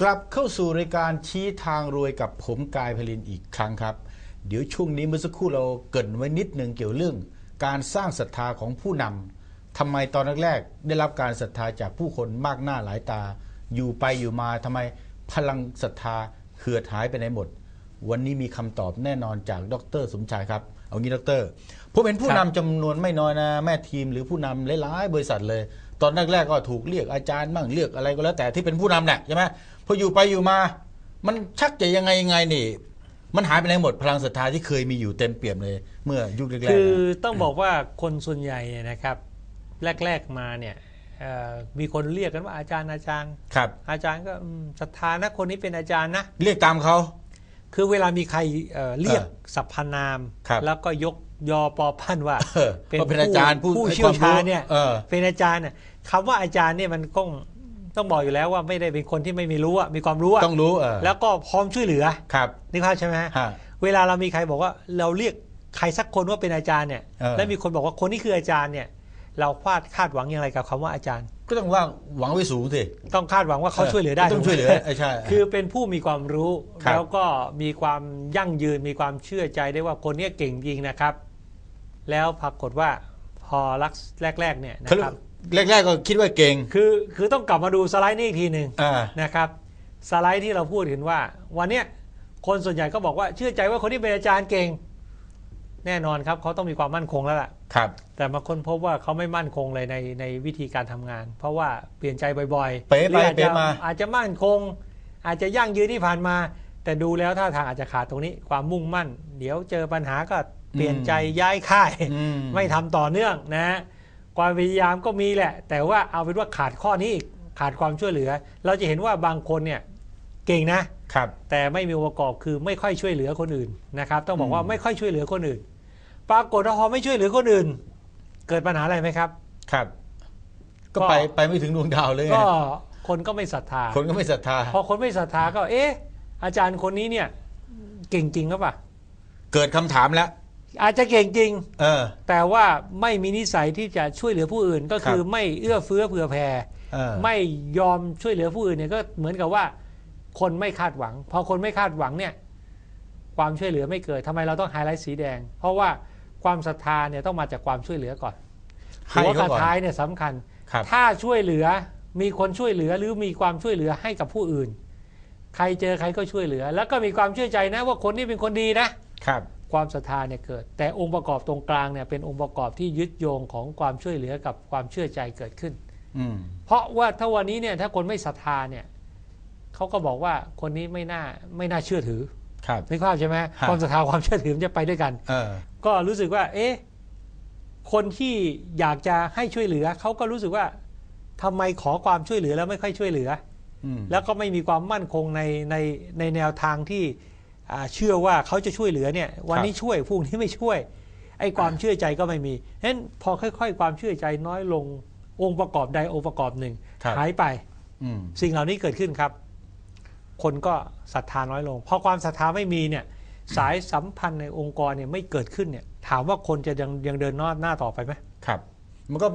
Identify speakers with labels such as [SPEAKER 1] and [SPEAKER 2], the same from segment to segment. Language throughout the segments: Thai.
[SPEAKER 1] กลับเข้าสู่รายการชี้ทางรวยกับผมกายพลินอีกครั้งครับ เดี๋ยวช่วงนี้เมื่อสักครู่เราเกรินไว้นิดหนึ่งเกี่ยวเรื่อง การสร้างศรัทธาของผู้นำทำไมตอนแรกๆได้รับการศรัทธาจากผู้คนมากหน้าหลายตา อยู่ไปอยู่มาทำไมพลังศรัทธาเหือดหายไปไหนหมด วันนี้มีคำตอบแน่นอนจากดร สมชายครับเอางี้ดรผมเห็นผู้นำจำนวนไม่น้อยนะ แม่ทีมหรือผู้นำหลายๆบริษัทเลย ตอนแรกๆก็ถูกเรียกอาจารย์บ้างเรียกอะไรก็แล้วแต่ที่เป็นผู้นำเนี่ยใช่ไหม พออยู่ไปอยู่มา มันชักจะยังไงยังไงนี่ มันหายไปไหนหมดพลังศรัทธาที่เคยมีอยู่เต็มเปี่ยมเลย เมื่อยุคแรกๆ
[SPEAKER 2] คือ
[SPEAKER 1] นะ
[SPEAKER 2] ต้องบอกว่าคนส่วนใหญ่เนี่ยนะครับ แรก ๆมาเนี่ยเอ่อมีคนเรียกกันว่าอาจารย์อาจารย์
[SPEAKER 1] ครับ
[SPEAKER 2] อาจารย์ก็อืมศรัทธานะคนนี้เป็นอาจารย์นะ
[SPEAKER 1] เรียกตามเขา
[SPEAKER 2] คือเวลามีใครเอ่อเรียก
[SPEAKER 1] เออ
[SPEAKER 2] สรรพนาม
[SPEAKER 1] ครับ
[SPEAKER 2] แล้วก็ยกยอปอพันว่า
[SPEAKER 1] เออว่าเป็นอาจารย์ผู้
[SPEAKER 2] ผู้
[SPEAKER 1] ให้
[SPEAKER 2] เชี่ยวชาญ
[SPEAKER 1] ความรู้
[SPEAKER 2] เนี่ย
[SPEAKER 1] เออ
[SPEAKER 2] เป็นอาจารย์เนี่ยคำว่าอาจารย์เนี่ยมันก็ ต้องบอกอยู่แล้วว่าไม่ได้เป็นคนที่ไม่มีรู้อะมีความรู้อะ
[SPEAKER 1] ต้องรู้เออ
[SPEAKER 2] แล้วก็พร้อมช่วยเหลือ
[SPEAKER 1] ครับ
[SPEAKER 2] นึกภาพใช่ไหมฮะ
[SPEAKER 1] ฮะ
[SPEAKER 2] เวลาเรามีใครบอกว่าเราเรียกใครสักคนว่าเป็นอาจารย์เนี่ย
[SPEAKER 1] เออ
[SPEAKER 2] แล้วมีคนบอกว่าคนนี้คืออาจารย์เนี่ย เราคาดคาดหวังอย่างไรกับคำว่าอาจารย์
[SPEAKER 1] ก็ต้องว่าหวังไว้สูงสิ
[SPEAKER 2] ต้องคาดหวังว่าเขาช่วยเหลือได้
[SPEAKER 1] ต้องช่วยเหลือ
[SPEAKER 2] ถูกไม
[SPEAKER 1] เออใช่
[SPEAKER 2] คือเป็นผู้มีความรู้
[SPEAKER 1] ครับ
[SPEAKER 2] แล้วก็มีความยั่งยืนมีความเชื่อใจได้ว่าคนเนี้ยเก่งจริงนะครับ แล้วปรากฏว่าพอรักแรกๆเนี่ยนะ
[SPEAKER 1] เขา
[SPEAKER 2] ครับ
[SPEAKER 1] แรก ๆ ก็คิดว่าเก่ง
[SPEAKER 2] คือคือต้องกลับมาดูสไลด์นี้อีกทีหนึ่ง
[SPEAKER 1] อ่า
[SPEAKER 2] นะครับสไลด์ที่เราพูดถึงว่า วันเนี้ยคนส่วนใหญ่ก็บอกว่าเชื่อใจว่าคนที่เป็นอาจารย์เก่ง แน่นอนครับเขาต้องมีความมั่นคงแล้วล่ะ
[SPEAKER 1] ครับ
[SPEAKER 2] แต่มาค้นพบว่าเขาไม่มั่นคงเลยในในวิธีการทำงาน เพราะว่าเปลี่ยนใจบ่อยๆ
[SPEAKER 1] เป๋ไป
[SPEAKER 2] หรืออาจ
[SPEAKER 1] เป๋
[SPEAKER 2] จะ
[SPEAKER 1] มา
[SPEAKER 2] อาจจะมั่นคง อาจจะยั่งยืนที่ผ่านมา แต่ดูแล้วท่าทางอาจจะขาดตรงนี้ ความมุ่งมั่น เดี๋ยวเจอปัญหาก็เปลี่ยนใจย้ายค่าย
[SPEAKER 1] อืม
[SPEAKER 2] ไม่ทำต่อเนื่องนะฮะ ความพยายามก็มีแหละ แต่ว่าเอาเป็นว่าขาดข้อนี้อีกขาดความช่วยเหลือ เราจะเห็นว่าบางคนเนี่ยเก่งนะ
[SPEAKER 1] ครับ
[SPEAKER 2] แต่ไม่มีองค์ประกอบคือไม่ค่อยช่วยเหลือคนอื่นนะครับ ต้องบอกว่า
[SPEAKER 1] อืม
[SPEAKER 2] ไม่ค่อยช่วยเหลือคนอื่น ปรากฏว่าพอไม่ช่วยเหลือคนอื่น เกิดปัญหาอะไรไหมครับ
[SPEAKER 1] ครับ ก็
[SPEAKER 2] ก็
[SPEAKER 1] ไปไปไม่ถึงดวงดาวเลยไง
[SPEAKER 2] ก็คนก็ไม่ศรัทธา
[SPEAKER 1] คนก็ไม่ศรัทธา
[SPEAKER 2] พอคนไม่ศรัทธาก็ เอ๊ะ อาจารย์คนนี้เนี่ย เก่งจริงหรือเปล่า
[SPEAKER 1] เกิดคำถามแล้ว
[SPEAKER 2] อาจจะเก่งจริง
[SPEAKER 1] เออ
[SPEAKER 2] แต่ว่าไม่มีนิสัยที่จะช่วยเหลือผู้อื่นก็คือ
[SPEAKER 1] ครับ
[SPEAKER 2] ไม่เอื้อเฟื้อเผื่อแผ่
[SPEAKER 1] เออ
[SPEAKER 2] ไม่ยอมช่วยเหลือผู้อื่นเนี่ยก็เหมือนกับว่า คนไม่คาดหวัง พอคนไม่คาดหวังเนี่ย ความช่วยเหลือไม่เกิดทำไมเราต้องไฮไลท์สีแดง เพราะว่าความศรัทธาเนี่ยต้องมาจากความช่วยเหลือก่อน
[SPEAKER 1] ให้
[SPEAKER 2] หัว
[SPEAKER 1] เขา
[SPEAKER 2] กับ
[SPEAKER 1] ก่อน
[SPEAKER 2] ท้ายเนี่ยสำคัญ
[SPEAKER 1] ครับ
[SPEAKER 2] ถ้าช่วยเหลือมีคนช่วยเหลือหรือมีความช่วยเหลือให้กับผู้อื่น ใครเจอใครก็ช่วยเหลือ แล้วก็มีความเชื่อใจนะว่าคนนี้เป็นคนดีนะ
[SPEAKER 1] ครับ
[SPEAKER 2] ความศรัทธาเนี่ยเกิด แต่องค์ประกอบตรงกลางเนี่ยเป็นองค์ประกอบที่ยึดโยงของความช่วยเหลือกับความเชื่อใจเกิดขึ้น
[SPEAKER 1] อืม
[SPEAKER 2] เพราะว่าถ้าวันนี้เนี่ยถ้าคนไม่ศรัทธาเนี่ยเขาก็บอกว่าคนนี้ไม่น่าไม่น่าเชื่อถือ
[SPEAKER 1] ครับ
[SPEAKER 2] นึกภาพใช่ไหม
[SPEAKER 1] ฮะ
[SPEAKER 2] ความศรัทธาความเชื่อถือมันจะไปด้วยกัน
[SPEAKER 1] เออ
[SPEAKER 2] ก็รู้สึกว่า เอ๊ะคนที่อยากจะให้ช่วยเหลือเขาก็รู้สึกว่าทำไมขอความช่วยเหลือแล้วไม่ค่อยช่วยเหลือ
[SPEAKER 1] อืม
[SPEAKER 2] แล้วก็ไม่มีความมั่นคงในในในแนวทางที่อ่า เชื่อว่าเขาจะช่วยเหลือเนี่ยวันนี้ช่วยพรุ่งนี้ไม่ช่วย ไอ้ความเชื่อใจก็ไม่มีฉะนั้นพอค่อย ๆ ความเชื่อใจน้อยลงองค์ประกอบใดองค์ประกอบหนึ่ง
[SPEAKER 1] ครับ
[SPEAKER 2] หายไป
[SPEAKER 1] อืม
[SPEAKER 2] สิ่งเหล่านี้เกิดขึ้นครับ คนก็ศรัทธาน้อยลงพอความศรัทธาไม่มีเนี่ย สายสัมพันธ์ในองค์กรเนี่ยไม่เกิดขึ้นเนี่ย ถามว่าคนจะยังยังเดินหน้าหน้าต่อไปไหม
[SPEAKER 1] ครับ มันก็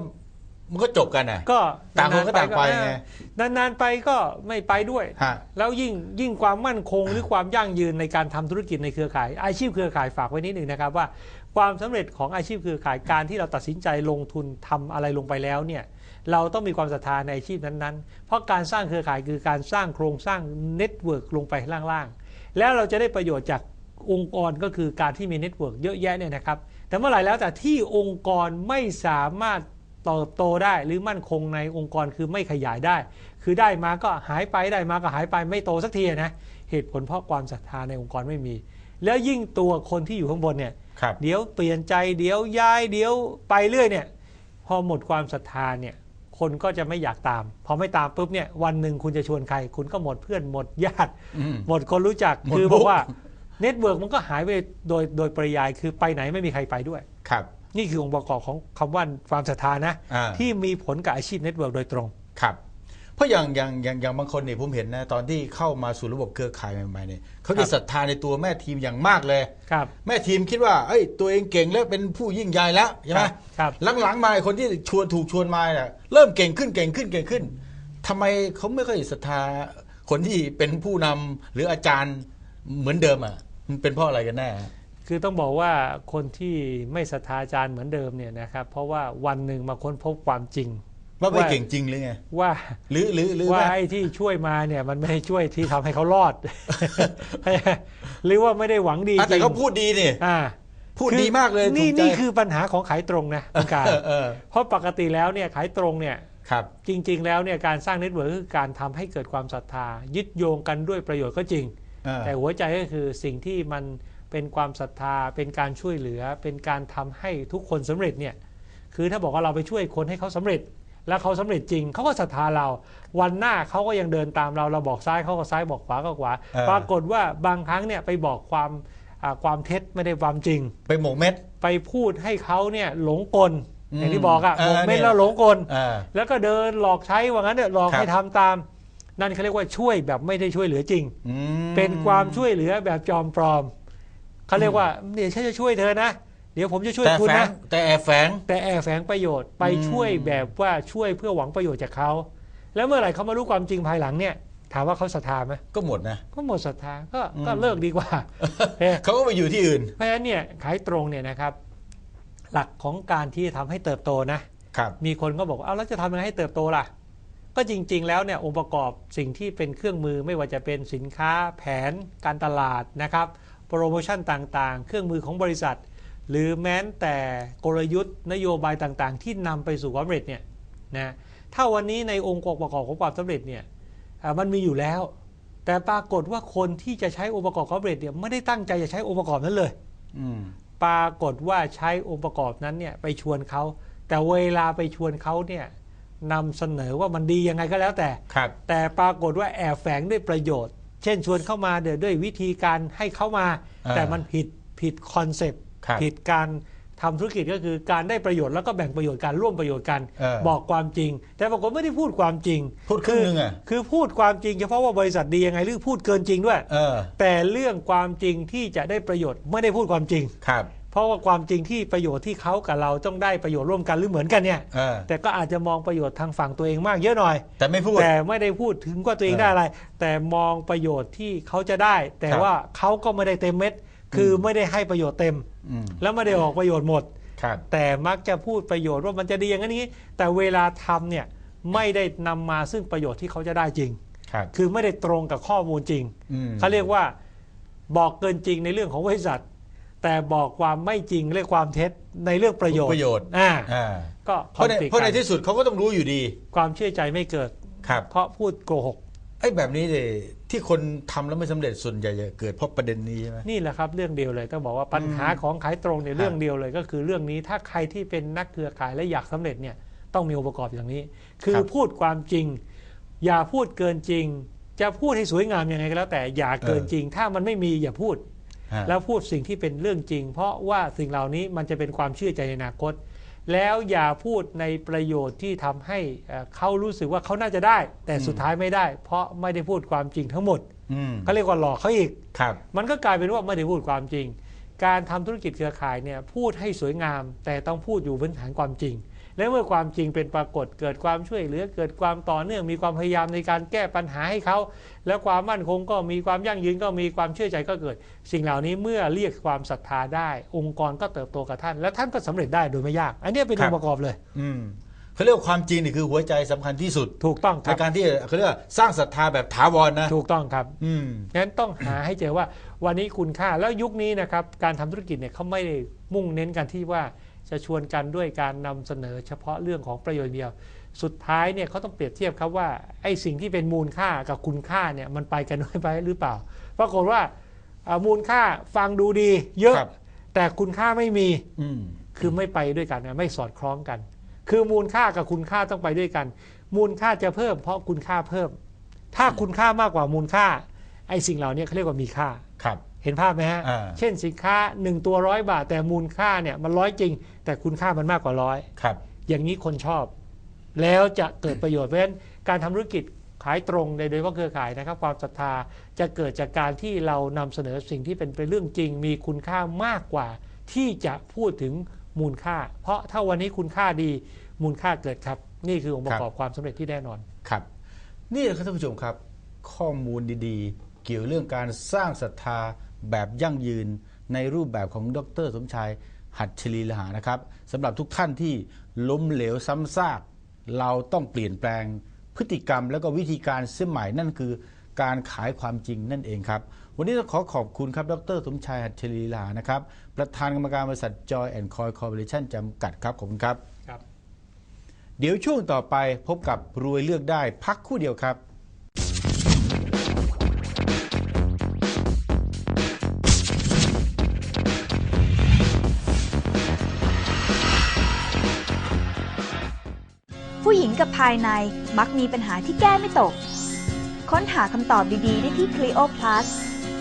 [SPEAKER 1] มันก็จบกันอะ
[SPEAKER 2] ก็
[SPEAKER 1] ต่างคนก็ต่างไปไง
[SPEAKER 2] นานๆไปก็ไม่ไปด้วย
[SPEAKER 1] ฮะ
[SPEAKER 2] แล้วยิ่งยิ่งความมั่นคงหรือความยั่งยืนในการทำธุรกิจในเครือข่าย อาชีพเครือข่ายฝากไว้นิดหนึ่งนะครับว่า ความสำเร็จของอาชีพเครือข่ายการที่เราตัดสินใจลงทุนทำอะไรลงไปแล้วเนี่ยเราต้องมีความศรัทธาในอาชีพนั้นๆ เพราะการสร้างเครือข่ายคือการสร้างโครงสร้างเน็ตเวิร์กลงไปล่างๆ แล้วเราจะได้ประโยชน์จากองค์กรก็คือการที่มีเน็ตเวิร์กเยอะแยะเนี่ยนะครับ แต่เมื่อไหร่แล้วแต่ที่องค์กรไม่สามารถ เติบโตได้หรือมั่นคงในองค์กรคือไม่ขยายได้ คือได้มาก็หายไปได้มาก็หายไปไม่โตสักทีนะเหตุผลเพราะความศรัทธาในองค์กรไม่มี แล้วยิ่งตัวคนที่อยู่ข้างบนเนี่ย
[SPEAKER 1] ครับ
[SPEAKER 2] เดี๋ยวเปลี่ยนใจเดี๋ยวย้ายเดี๋ยวไปเรื่อยเนี่ยพอหมดความศรัทธาเนี่ยคนก็จะไม่อยากตาม พอไม่ตามปุ๊บเนี่ยวันหนึ่งคุณจะชวนใคร คุณก็หมดเพื่อนหมดญาติ
[SPEAKER 1] อืม
[SPEAKER 2] หมดคนรู้จัก
[SPEAKER 1] หมด
[SPEAKER 2] คือ
[SPEAKER 1] มุ
[SPEAKER 2] บอกกว่าเน็ตเวิร์กมันก็หายไปโดยโดยปริยายคือไปไหนไม่มีใครไปด้วย
[SPEAKER 1] ครับ
[SPEAKER 2] นี่คือองค์ประกอบของคำว่าความศรัทธานะ
[SPEAKER 1] อ่า
[SPEAKER 2] ที่มีผลกับอาชีพเน็ตเวิร์กโดยตรง
[SPEAKER 1] ครับเพราะอย่างอย่างอย่างอย่างบางคนเนี่ยผมเห็นนะตอนที่เข้ามาสู่ระบบเครือข่ายใหม่ๆเนี่ยเขา
[SPEAKER 2] ครั
[SPEAKER 1] จะ
[SPEAKER 2] บ
[SPEAKER 1] ศรัทธาในตัวแม่ทีมอย่างมากเลย
[SPEAKER 2] ครับ
[SPEAKER 1] แม่ทีมคิดว่า เอ้ย ตัวเองเก่งแล้วเป็นผู้ยิ่งใหญ่แล้วใช่ไหม
[SPEAKER 2] ครับ
[SPEAKER 1] หลังๆมาไอ้คนที่ชวนถูกชวนมาเนี่ยเริ่มเก่งขึ้นเก่งขึ้นเก่งขึ้นทำไมเขาไม่ค่อยศรัทธาคนที่เป็นผู้นำหรืออาจารย์เหมือนเดิมอะมันเป็นเพราะอะไรกันแน่
[SPEAKER 2] คือต้องบอกว่าคนที่ไม่ศรัทธาอาจารย์เหมือนเดิมเนี่ยนะครับเพราะว่าวันหนึ่งมาค้นพบความจริง
[SPEAKER 1] ว่าไม่
[SPEAKER 2] ว่า
[SPEAKER 1] เก่งจริงหรือไง
[SPEAKER 2] ว่า
[SPEAKER 1] หรือหรือหรือ
[SPEAKER 2] ว่า
[SPEAKER 1] ว่า
[SPEAKER 2] ไอ้ที่ช่วยมาเนี่ยมันไม่ได้ช่วยที่ทำให้เขารอด หรือว่าไม่ได้หวังดี
[SPEAKER 1] อะ
[SPEAKER 2] จ
[SPEAKER 1] แต่
[SPEAKER 2] ริง
[SPEAKER 1] เขาพูดดีนี่
[SPEAKER 2] อ่า
[SPEAKER 1] พูด
[SPEAKER 2] คือ
[SPEAKER 1] ดีมากเลย
[SPEAKER 2] นี่
[SPEAKER 1] ถูกใจ
[SPEAKER 2] นี่คือปัญหาของขายตรงนะคุณการ
[SPEAKER 1] เออเออ
[SPEAKER 2] เพราะปกติแล้วเนี่ยขายตรงเนี่ย
[SPEAKER 1] ครับ
[SPEAKER 2] จริง ๆ แล้วเนี่ยการสร้างเน็ตเวิร์กคือการทำให้เกิดความศรัทธา ยึดโยงกันด้วยประโยชน์ก็จริง
[SPEAKER 1] เออ
[SPEAKER 2] แต่หัวใจก็คือสิ่งที่มัน เป็นความศรัทธา เป็นการช่วยเหลือ เป็นการทำให้ทุกคนสำเร็จเนี่ยคือถ้าบอกว่าเราไปช่วยคนให้เขาสำเร็จ แล้วเขาสำเร็จจริงเขาก็ศรัทธาเรา วันหน้าเขาก็ยังเดินตามเราเราบอกซ้ายเขาก็ซ้ายบอกขวาก็ขวา
[SPEAKER 1] เออ
[SPEAKER 2] ปรากฏว่าบางครั้งเนี่ยไปบอกความอ่าความเท็จไม่ได้ความจริง
[SPEAKER 1] ไปหมกเม็ด
[SPEAKER 2] ไปพูดให้เขาเนี่ยหลงกล
[SPEAKER 1] อืม
[SPEAKER 2] อย่างที่บอกอะ
[SPEAKER 1] เออ
[SPEAKER 2] บอกเม็ด
[SPEAKER 1] เนี่ย
[SPEAKER 2] แล้วหลงกล
[SPEAKER 1] เออ
[SPEAKER 2] แล้วก็เดินหลอกใช้ว่างั้นเนี่ยหลอก
[SPEAKER 1] ครับ
[SPEAKER 2] ให้ทำตามนั่นเขาเรียกว่าช่วยแบบไม่ได้ช่วยเหลือจริง
[SPEAKER 1] อืม
[SPEAKER 2] เป็นความช่วยเหลือแบบจอมปลอม เขาเรียกว่าเดี๋ยวฉันจะช่วยเธอนะ เดี๋ยวผมจะช่วย
[SPEAKER 1] แต่
[SPEAKER 2] คุณ
[SPEAKER 1] แฝง
[SPEAKER 2] นะ
[SPEAKER 1] แต่แอบแฝง
[SPEAKER 2] แต่แอบแฝงประโยชน์ไป
[SPEAKER 1] อืม
[SPEAKER 2] ช่วยแบบว่าช่วยเพื่อหวังประโยชน์จากเขา แล้วเมื่อไหร่เขามารู้ความจริงภายหลังเนี่ย ถามว่าเขาศรัทธาไหม
[SPEAKER 1] ก็หมดนะ
[SPEAKER 2] ก็หมดศรัทธาก็
[SPEAKER 1] อืม
[SPEAKER 2] ก็เลิกดีกว่า เอ๊ะ
[SPEAKER 1] เขาก็ไปอยู่ที่อื่น
[SPEAKER 2] เพราะฉะนั้นเนี่ยขายตรงเนี่ยนะครับ หลักของการที่จะทำให้เติบโตนะ
[SPEAKER 1] ครับ
[SPEAKER 2] มีคนก็บอกว่าเอาแล้วจะทำยังไงให้เติบโตล่ะ ก็จริง ๆ แล้วเนี่ยองค์ประกอบสิ่งที่เป็นเครื่องมือไม่ว่าจะเป็นสินค้าแผนการตลาดนะครับ โปรโมชั่นต่างๆ เครื่องมือของบริษัท หรือแม้แต่กลยุทธ์นโยบายต่างๆ ที่นำไปสู่ความสำเร็จเนี่ยนะถ้าวันนี้ในองค์ประกอบของความสำเร็จเนี่ยอ่ามันมีอยู่แล้ว แต่ปรากฏว่าคนที่จะใช้องค์ประกอบความสำเร็จเนี่ยไม่ได้ตั้งใจจะใช้องค์ประกอบนั้นเลย
[SPEAKER 1] อืม
[SPEAKER 2] ปรากฏว่าใช้องค์ประกอบนั้นเนี่ยไปชวนเขา แต่เวลาไปชวนเขาเนี่ยนำเสนอว่ามันดียังไงก็แล้วแต่
[SPEAKER 1] ครับ
[SPEAKER 2] แต่ปรากฏว่าแอบแฝงด้วยประโยชน์ เช่นชวนเข้ามาเดี๋ยวด้วยวิธีการให้เข้ามา
[SPEAKER 1] อ่า
[SPEAKER 2] แต่มันผิดผิดคอนเซปต์
[SPEAKER 1] ครับ
[SPEAKER 2] ผิดการทำธุรกิจก็คือการได้ประโยชน์แล้วก็แบ่งประโยชน์การร่วมประโยชน์กัน
[SPEAKER 1] เออ
[SPEAKER 2] บอกความจริง แต่ปรากฏไม่ได้พูดความจริง
[SPEAKER 1] พูดครึ่งหนึงอะ
[SPEAKER 2] คือพูดความจริงเฉพาะว่าบริษัทดียังไงหรือพูดเกินจริงด้วย
[SPEAKER 1] เออ
[SPEAKER 2] แต่เรื่องความจริงที่จะได้ประโยชน์ไม่ได้พูดความจริง
[SPEAKER 1] ครับ
[SPEAKER 2] เพราะว่าความจริงที่ประโยชน์ที่เขากับเราต้องได้ประโยชน์ร่วมกันหรือเหมือนกันเนี่ย
[SPEAKER 1] เออ
[SPEAKER 2] แต่ก็อาจจะมองประโยชน์ทางฝั่งตัวเองมากเยอะหน่อย
[SPEAKER 1] แต่ไม่พูด
[SPEAKER 2] แต่ไม่ได้พูดถึงว่าตัวเอง
[SPEAKER 1] เออ
[SPEAKER 2] ได้อะไร แต่มองประโยชน์ที่เขาจะได้ แต่
[SPEAKER 1] ครับ
[SPEAKER 2] ว่าเขาก็ไม่ได้เต็มเม็ด คือไม่ได้ให้ประโยชน์เต็ม
[SPEAKER 1] อืม
[SPEAKER 2] แล้วไม่ได้ออกประโยชน์หมด
[SPEAKER 1] ครับ
[SPEAKER 2] แต่มักจะพูดประโยชน์ว่ามันจะดีอย่างนี้ แต่เวลาทำเนี่ยไม่ได้นำมาซึ่งประโยชน์ที่เขาจะได้จริง
[SPEAKER 1] ครับ
[SPEAKER 2] คือไม่ได้ตรงกับข้อมูลจริง
[SPEAKER 1] อืม
[SPEAKER 2] เขาเรียกว่าบอกเกินจริงในเรื่องของบริษัท แต่บอกความไม่จริงเรียกความเท็จในเรื่องประโยชน์
[SPEAKER 1] ประโยชน์
[SPEAKER 2] อ่า
[SPEAKER 1] อ่า
[SPEAKER 2] ก็
[SPEAKER 1] เพราะใน
[SPEAKER 2] conflict
[SPEAKER 1] เพราะใน
[SPEAKER 2] กัน
[SPEAKER 1] ที่สุดเขาก็ต้องรู้อยู่ดี
[SPEAKER 2] ความเชื่อใจไม่เกิด
[SPEAKER 1] ครับ
[SPEAKER 2] เพราะพูดโกหก
[SPEAKER 1] ไอ้แบบนี้เลยที่คนทำแล้วไม่สำเร็จส่วนใหญ่จะเกิดเพราะประเด็นนี้ใช่ไหม
[SPEAKER 2] นี่แหละครับเรื่องเดียวเลยต้องบอกว่าปัญหาของขายตรงเนี่ย
[SPEAKER 1] ฮะ
[SPEAKER 2] เรื่องเดียวเลยก็คือเรื่องนี้ถ้าใครที่เป็นนักเครือข่ายและอยากสำเร็จเนี่ยต้องมีองค์ประกอบอย่างนี้ คือพูดความจริง อย่าพูดเกินจริง จะพูดให้สวยงามยังไงก็แล้วแต่อย่าเกินจริง ถ้ามันไม่มีอย่าพูด
[SPEAKER 1] ฮะ
[SPEAKER 2] แล้วพูดสิ่งที่เป็นเรื่องจริง เพราะว่าสิ่งเหล่านี้มันจะเป็นความเชื่อใจในอนาคต แล้วอย่าพูดในประโยชน์ที่ทำให้เอ่อเขารู้สึกว่าเขาน่าจะได้ แต่สุดท้ายไม่ได้ เพราะไม่ได้พูดความจริงทั้งหมด
[SPEAKER 1] อืม
[SPEAKER 2] เขาเรียกว่าหลอกเขาอีก
[SPEAKER 1] ครับ
[SPEAKER 2] มันก็กลายเป็นว่าไม่ได้พูดความจริง การทำธุรกิจเครือข่ายเนี่ยพูดให้สวยงาม แต่ต้องพูดอยู่บนฐานความจริง และเมื่อความจริงเป็นปรากฏเกิดความช่วยเหลือเกิดความต่อเนื่องมีความพยายามในการแก้ปัญหาให้เขา แล้วความมั่นคงก็มีความยั่งยืนก็มีความเชื่อใจก็เกิด สิ่งเหล่านี้เมื่อเรียกความศรัทธาได้ องค์กรก็เติบโตกับท่าน และท่านก็สำเร็จได้โดยไม่ยาก อันนี้เป็นองค์ประกอบเลย
[SPEAKER 1] อื เขาเรียกว่าความจริงนี่คือหัวใจสำคัญที่สุด
[SPEAKER 2] ถูกต้องค
[SPEAKER 1] ใน
[SPEAKER 2] รับ
[SPEAKER 1] การที่เขาเรียกว่าสร้างศรัทธาแบบถาวรนะ
[SPEAKER 2] ถูกต้องครับ
[SPEAKER 1] อืม
[SPEAKER 2] งั้นต้องหาให้เจอว่าวันนี้คุณค่าแล้วยุคนี้นะครับการทำธุรกิจเนี่ยเขาไม่ได้มุ่งเน้นกันที่ว่าจะชวนกันด้วยการนำเสนอเฉพาะเรื่องของประโยชน์เดียว สุดท้ายเนี่ยเขาต้องเปรียบเทียบครับว่าไอ้สิ่งที่เป็นมูลค่ากับคุณค่าเนี่ยมันไปกันด้วยไปหรือเปล่าปรากฏว่าอ่ามูลค่าฟังดูดีเยอะ
[SPEAKER 1] ครับ
[SPEAKER 2] แต่คุณค่าไม่มี
[SPEAKER 1] อืม
[SPEAKER 2] คือไม่ไปด้วยกันนะไม่สอดคล้องกัน คือมูลค่ากับคุณค่าต้องไปด้วยกัน มูลค่าจะเพิ่ม เพราะคุณค่าเพิ่ม ถ้าคุณค่ามากกว่ามูลค่าไอ้สิ่งเหล่านี้เขาเรียกว่ามีค่า
[SPEAKER 1] ครับ
[SPEAKER 2] เห็นภาพไหมฮะ
[SPEAKER 1] อ่า
[SPEAKER 2] เช่นสินค้า 1 ตัวร้อยบาท แต่มูลค่าเนี่ยมันร้อยจริง แต่คุณค่ามันมากกว่าร้อย
[SPEAKER 1] ครับ
[SPEAKER 2] อย่างนี้คนชอบ แล้วจะเกิดประโยชน์เพราะฉะนั้นการทำธุรกิจขายตรงโดยโดยเฉพาะเครือข่ายนะครับ ความศรัทธาจะเกิดจากการที่เรานำเสนอสิ่งที่เป็นเป็นเรื่องจริง มีคุณค่ามากกว่า ที่จะพูดถึงมูลค่า เพราะถ้าวันนี้คุณค่าดี มูลค่าเกิดครับ นี่คือองค์ประกอบความสำเร็จที่แน่นอน
[SPEAKER 1] ครับ นี่ครับท่านผู้ชมครับ ข้อมูลดีๆ เกี่ยวเรื่องการสร้างศรัทธาแบบยั่งยืนในรูปแบบของดร สมชายหัตถลีลหานะครับสำหรับทุกท่านที่ล้มเหลวซ้ำซากเราต้องเปลี่ยนแปลงพฤติกรรมแล้วก็วิธีการเสยใหม่นั่นคือการขายความจริงนั่นเองครับ วันนี้ต้องขอขอบคุณครับ ดร สมชายหัตถลีลหานะครับ ประธานกรรมการบริษัท Joy and Coy Corporation จำกัดครับ ขอบคุณครับ เดี๋ยวช่วงต่อไปพบกับรวยเลือกได้พักคู่เดียวครับ
[SPEAKER 3] ผู้หญิงกับภายในมักมีปัญหาที่แก้ไม่ตก ค้นหาคำตอบดีๆ ได้ที่ Clio Plus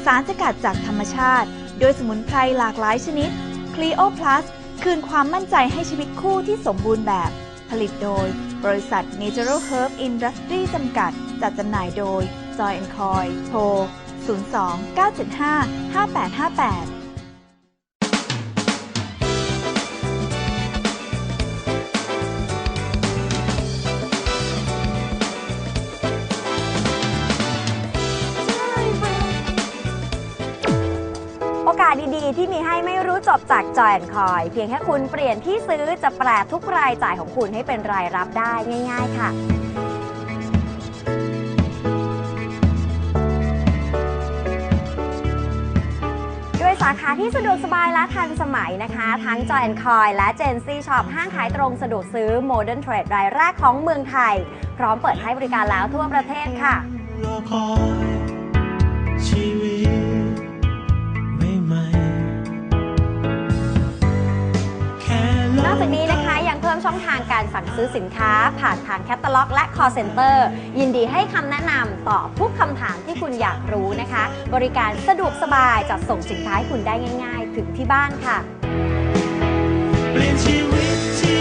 [SPEAKER 3] สารสกัดจากธรรมชาติ โดยสมุนไพรหลากหลายชนิด Clio Plus คืนความมั่นใจให้ชีวิตคู่ที่สมบูรณ์แบบ ผลิตโดย บริษัท Natural Herb Industry จำกัด จัดจำหน่ายโดย Joy Coy โทร 02
[SPEAKER 4] ที่มีให้ไม่รู้จบจากจอยคอย เพียงแค่คุณเปลี่ยนที่ซื้อจะแปลทุกรายจ่ายของคุณให้เป็นรายรับได้ง่าย ๆ ค่ะด้วยสาขาที่สะดวกสบายและทันสมัยนะคะ ทั้ง Joy Coy และ Gen Z Shop ห้างขายตรงสะดวกซื้อ Modern Trade รายแรกของเมืองไทย พร้อมเปิดให้บริการแล้วทั่วประเทศค่ะ จากนี้นะคะยังเพิ่มช่องทางการสั่งซื้อสินค้า ผ่านทางแคตตาล็อก และ call center ยินดีให้คำแนะนำตอบทุกคำถามที่คุณอยากรู้นะคะ บริการสะดวกสบายจัดส่งสินค้าให้คุณได้ง่าย ๆ ถึงที่บ้านค่ะ
[SPEAKER 5] เปลี่ยนชีวิตที่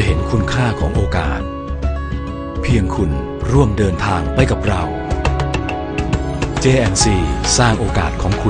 [SPEAKER 6] จะเห็นคุณค่าของโอกาส เพียงคุณร่วมเดินทางไปกับเรา JNC สร้างโอกาสของคุณ